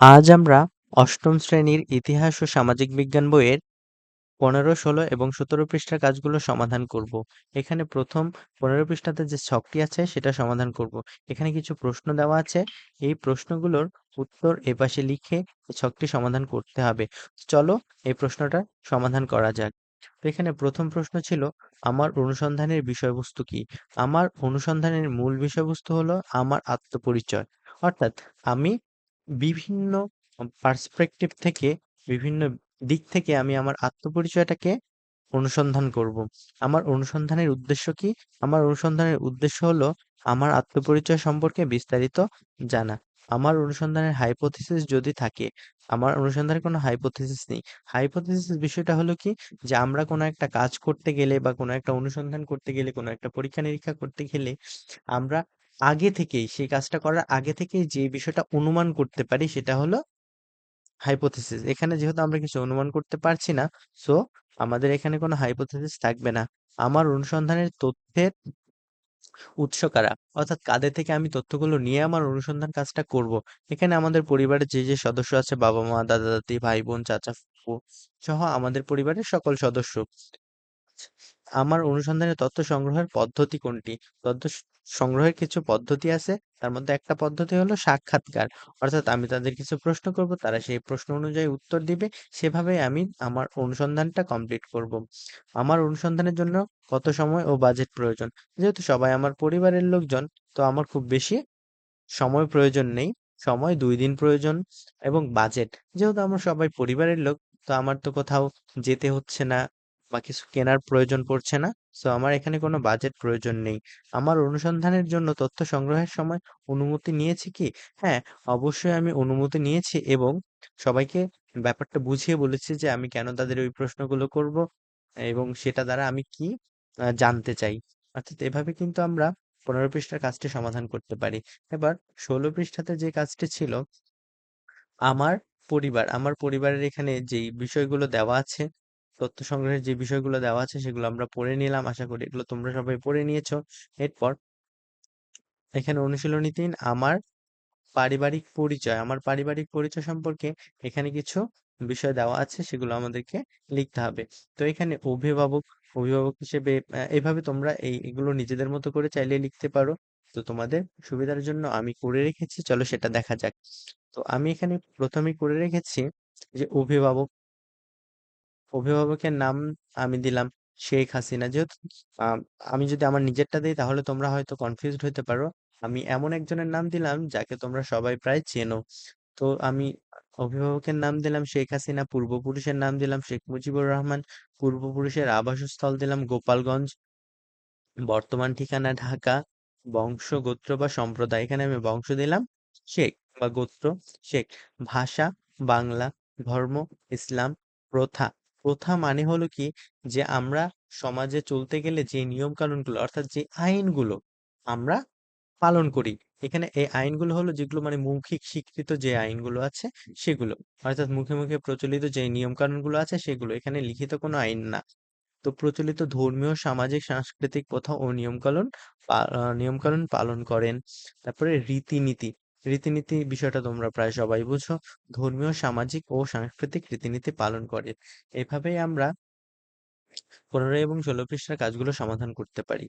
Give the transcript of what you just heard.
আজ আমরা অষ্টম শ্রেণির ইতিহাস ও সামাজিক বিজ্ঞান বইয়ের পনেরো, ষোলো এবং সতেরো পৃষ্ঠার কাজগুলো সমাধান করব। এখানে প্রথম পনেরো পৃষ্ঠাতে যে ছকটি আছে সেটা সমাধান করব। এখানে কিছু প্রশ্ন দেওয়া আছে। এই প্রশ্নগুলোর উত্তর এপাশে লিখে ছকটি সমাধান করতে হবে। চলো এই প্রশ্নটা সমাধান করা যাক। এখানে প্রথম প্রশ্ন ছিল, আমার অনুসন্ধানের বিষয়বস্তু কি? আমার অনুসন্ধানের মূল বিষয়বস্তু হলো আমার আত্মপরিচয়। অর্থাৎ আমি বিভিন্ন পার্সপেক্টিভ থেকে, বিভিন্ন দিক থেকে আমি আমার আত্মপরিচয়টাকে অনুসন্ধান করব। আমার অনুসন্ধানের উদ্দেশ্য কি? আমার অনুসন্ধানের উদ্দেশ্য হলো আমার আত্মপরিচয় সম্পর্কে বিস্তারিত জানা। আমার অনুসন্ধানের হাইপোথিসিস যদি থাকে, আমার অনুসন্ধানের কোনো হাইপোথিসিস নেই। হাইপোথিসিস বিষয়টা হলো কি? যে আমরা কোনো একটা কাজ করতে গেলে বা কোনো একটা অনুসন্ধান করতে গেলে, কোনো একটা পরীক্ষা নিরীক্ষা করতে গেলে আমরা আগে থেকেই, সেই কাজটা করার আগে থেকেই যে বিষয়টা অনুমান করতে পারি সেটা হলো হাইপোথিসিস এখানে যেহেতু আমরা কিছু অনুমান করতে পারছি না সো আমাদের এখানে কোনো হাইপোথিসিস থাকবে না। আমার অনুসন্ধানের তথ্যের উৎস কারা? অর্থাৎ কাদের থেকে আমি তথ্যগুলো নিয়ে আমার অনুসন্ধান কাজটা করব? এখানে আমাদের পরিবারের যে যে সদস্য আছে, বাবা মা, দাদা, দাদি, ভাই, বোন, চাচা সহ আমাদের পরিবারের সকল সদস্য। আমার অনুসন্ধানের তথ্য সংগ্রহের পদ্ধতি কোনটি? তথ্য সংগ্রহের কিছু পদ্ধতি আছে। তার মধ্যে একটা পদ্ধতি হলো সাক্ষাৎকার। অর্থাৎ আমি তাদের কিছু প্রশ্ন করব, তারা সেই প্রশ্ন অনুযায়ী উত্তর দিবে। সেভাবে আমি আমার অনুসন্ধানটা কমপ্লিট করব। আমার অনুসন্ধানের জন্য কত সময় ও বাজেট প্রয়োজন? যেহেতু সবাই আমার পরিবারের লোকজন, তো আমার খুব বেশি সময় প্রয়োজন নেই। সময় দুই দিন প্রয়োজন এবং বাজেট। যেহেতু আমরা সবাই পরিবারের লোক, তো আমার তো কোথাও যেতে হচ্ছে না। বা কিছু কেনার প্রয়োজন পড়ছে না। সো আমার এখানে কোনো বাজেট প্রয়োজন নেই। আমার অনুসন্ধানের জন্য তথ্য সংগ্রহের সময় অনুমতি নিয়েছি কি? হ্যাঁ অবশ্যই আমি অনুমতি নিয়েছি এবং সবাইকে ব্যাপারটা বুঝিয়ে বলেছি যে আমি কেন তাদের ওই প্রশ্নগুলো করব এবং সেটা দ্বারা আমি কি জানতে চাই। অর্থাৎ এভাবে কিন্তু আমরা পনেরো পৃষ্ঠার কাজটি সমাধান করতে পারি। এবার ষোলো পৃষ্ঠাতে যে কাজটি ছিল, আমার পরিবার, আমার পরিবারের এখানে যেই বিষয়গুলো দেওয়া আছে তথ্য সংগ্রহের যে বিষয়গুলো দেওয়া আছে সেগুলো আমরা পড়ে নিলাম আশা করি এগুলো তোমরা সবাই পড়ে নিয়েছো। এরপর এখানে অনুশীলনী তিন আমার পারিবারিক পরিচয়। আমার পারিবারিক পরিচয় সম্পর্কে এখানে কিছু বিষয় দেওয়া আছে সেগুলো আমাদেরকে লিখতে হবে। তো এখানে অভিভাবক অভিভাবক হিসেবে আহ, এইভাবে তোমরা এই এগুলো নিজেদের মতো করে চাইলে লিখতে পারো। তো তোমাদের সুবিধার জন্য আমি করে রেখেছি চলো সেটা দেখা যাক। তো আমি এখানে প্রথমেই করে রেখেছি যে অভিভাবক অভিভাবকের নাম আমি দিলাম শেখ হাসিনা। যেহেতু আম, আমি যদি আমার নিজেরটা দিই তাহলে তোমরা হয়তো কনফিউজড হতে পারো। আমি এমন একজনের নাম দিলাম যাকে তোমরা সবাই প্রায় চেনো। তো আমি অভিভাবকের নাম দিলাম শেখ হাসিনা পূর্বপুরুষের নাম দিলাম শেখ মুজিবুর রহমান পূর্বপুরুষের আবাসস্থল দিলাম গোপালগঞ্জ বর্তমান ঠিকানা ঢাকা বংশ গোত্র বা সম্প্রদায়। এখানে আমি বংশ দিলাম শেখ বা গোত্র শেখ। ভাষা বাংলা ধর্ম ইসলাম প্রথা। প্রথা মানে হলো কি? যে আমরা সমাজে চলতে গেলে যে নিয়ম কানুনগুলো অর্থাৎ যে আইনগুলো আমরা পালন করি, এখানে এই আইনগুলো হলো যেগুলো মানে মৌখিক স্বীকৃত যে আইনগুলো আছে সেগুলো, অর্থাৎ মুখে মুখে প্রচলিত যে নিয়ম কানুনগুলো আছে সেগুলো, এখানে লিখিত কোনো আইন না। তো প্রচলিত ধর্মীয়, সামাজিক, সাংস্কৃতিক প্রথা ও নিয়মকানুন নিয়মকানুন পালন করেন। তারপরে রীতিনীতি রীতিনীতি বিষয়টা তোমরা প্রায় সবাই বুঝো। ধর্মীয়, সামাজিক ও সাংস্কৃতিক রীতিনীতি পালন করে। এভাবেই আমরা পনেরো এবং ষোলো পৃষ্ঠার কাজগুলো সমাধান করতে পারি।